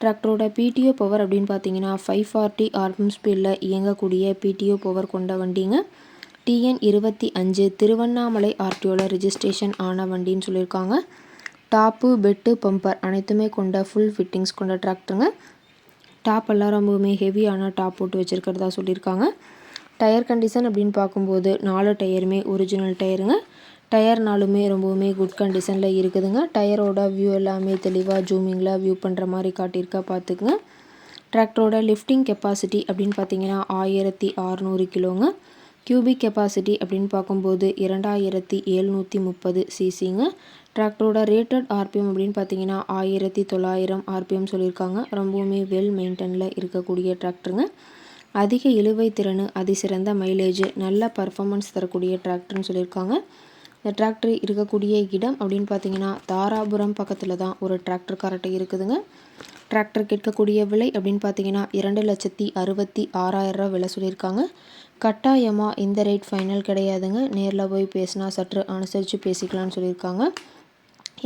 டிராக்டரோட PTO power அப்படின்னு பார்த்தீங்கன்னா ஃபைவ் ஃபார்ட்டி ஆர்பிஎம் ஸ்பீடில் இயங்கக்கூடிய பிடிஓ பவர் கொண்ட வண்டிங்க. டிஎன் இருபத்தி அஞ்சு திருவண்ணாமலை ஆர்டிஓவில் ரிஜிஸ்ட்ரேஷன் ஆன வண்டின்னு சொல்லியிருக்காங்க. டாப்பு பெட்டு பம்பர் அனைத்துமே கொண்ட ஃபுல் ஃபிட்டிங்ஸ் கொண்ட டிராக்டருங்க டாப் எல்லாம் ரொம்பவுமே ஹெவியான டாப் போட்டு வச்சுருக்கிறதா சொல்லியிருக்காங்க. டயர் கண்டிஷன் அப்படின்னு பார்க்கும்போது நாலு டயருமே ஒரிஜினல் டயருங்க டயர்னாலுமே ரொம்பவுமே குட் கண்டிஷனில் இருக்குதுங்க. டயரோட வியூ எல்லாமே தெளிவாக ஜூமிங்கில் வியூ பண்ணுற மாதிரி காட்டியிருக்கா பார்த்துக்குங்க. டிராக்டரோட லிஃப்டிங் கெப்பாசிட்டி அப்படின்னு பார்த்தீங்கன்னா ஆயிரத்தி அறநூறு கிலோங்க. கியூபிக் கெப்பாசிட்டி அப்படின்னு பார்க்கும்போது இரண்டாயிரத்தி எழுநூற்றி முப்பது சிசிங்க டிராக்டரோட ரேட்டட் ஆர்பிஎம் அப்படின்னு பார்த்தீங்கன்னா ஆயிரத்தி தொள்ளாயிரம் ஆர்பிஎம் சொல்லியிருக்காங்க. ரொம்பவுமே வெல் மெயின்டெனில் இருக்கக்கூடிய டிராக்டருங்க அதிக இழுவை திறன் அதிசிறந்த மைலேஜ் நல்ல பர்ஃபாமன்ஸ் தரக்கூடிய டிராக்டர்னு சொல்லியிருக்காங்க. இந்த டிராக்டர் இருக்கக்கூடிய இடம் அப்படின்னு பார்த்தீங்கன்னா தாராபுரம் பக்கத்தில் தான் ஒரு டிராக்டர் கரெக்டாக இருக்குதுங்க. டிராக்டர் கேட்கக்கூடிய விலை அப்படின்னு பார்த்தீங்கன்னா இரண்டு லட்சத்தி அறுபத்தி ஆறாயிரரூவா விலை சொல்லியிருக்காங்க. கட்டாயமாக இந்த ரேட் ஃபைனல் கிடையாதுங்க. நேரில் போய் பேசினா சற்று அனுசரித்து பேசிக்கலாம்னு சொல்லியிருக்காங்க.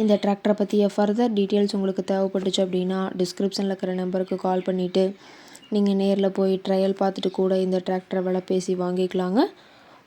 இந்த டிராக்டரை பற்றிய ஃபர்தர் டீட்டெயில்ஸ் உங்களுக்கு தேவைப்பட்டுச்சு அப்படின்னா டிஸ்கிரிப்ஷனில் இருக்கிற நம்பருக்கு கால் பண்ணிவிட்டு நீங்கள் நேரில் போய் ட்ரையல் பார்த்துட்டு கூட இந்த டிராக்டரை விலை பேசி வாங்கிக்கலாங்க.